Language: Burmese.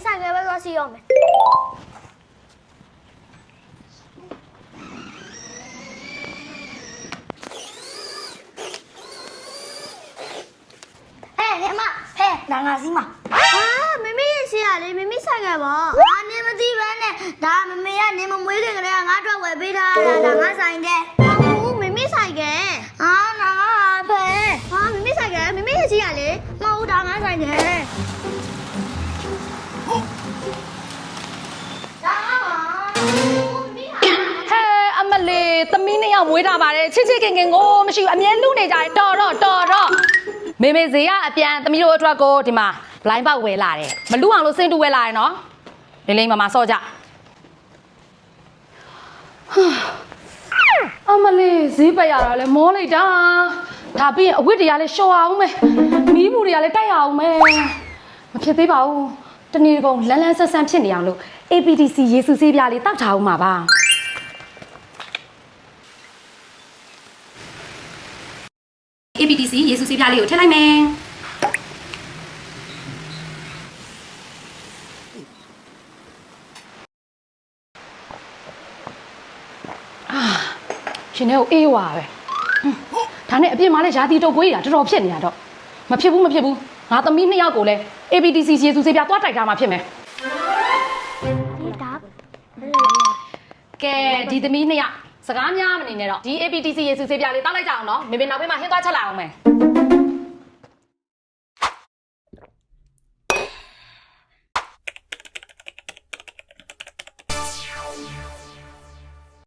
လေးဆိုင်ကယ်ပဲသွားစီအောင်မယ်ဟဲ့လေအမဟဲ့နာငါစီးမှာဟာမမေရဲ့ဆရာလေးမမေဆိုင်ကယ်ပေါ့ငါနေမသိပဲနဲ့ဒါမမေကနေမမွေးခင်ကလေးကငါအတွက်ဝယ်ပေးထားတာဒါငါဆိုင်ကယ်ဟုတ်မမေဆိုင်ကယ်ဟာနာငါဖဲဟာမမေဆိုင်ကယ်မမေရဲ့ဆရာလေးမဟုတ်ဒါငါဆိုင်ကယ် ဟဲအမလေးသမီးနှစ်ယောက်မွေးထားပါတယ်ချစ်ချစ်ခင်ခင်ကိုမရှိဘူးအမြဲလူနေကြတယ်တော်တော့တော်တော့မေမေဈေးကအပြန်သမီးတို့အတွက်ကိုဒီမှာဘလိုင်းပေါက်ဝယ်လာတယ်မလူအောင်လို့စင်တူဝယ်လာတယ်နော်လေးလေးမမဆော့ကြအမလေးဈေးပက်ရတာလဲမောလိုက်တာဒါပြီးရင်အဝတ်တွေကလည်းရှော့အောင်မယ်မီးမှုတွေကလည်းတိုက်ရအောင်မယ်မဖြစ်သေးပါဘူး တနေ့ကုန်လန်းလန်းဆန်းဆန်းဖြစ်နေအောင်လို့ APDC ရေစုဆေးပြားလေးတောက်ထားအောင်ပါပါ APDC ရေစုဆေးပြားလေးကိုထည့်လိုက်မယ်အာရှင်ထဲကိုအေးဝါပဲဟွန်းဒါနဲ့အပြင်မှာလည်းရာသီတုပ်ကွေးတာတော်တော်ဖြစ်နေတာတော့မဖြစ်ဘူးမဖြစ်ဘူး ငါသမီးနှစ်ယောက်ကိုလည်း APDC ရေစုဆေးပြားသွားတိုက်ထားမှာဖြစ်မယ်ဒီတာကဲဒီသမီးနှစ်ယောက်စကားများမနေနဲ့တော့ဒီ APTC ရေစုဆေးပြားလေးတောက်လိုက်ကြအောင်နော်မေမေနောက်ဘေးမှာဟင်းသွားချက်လိုက်အောင်မယ်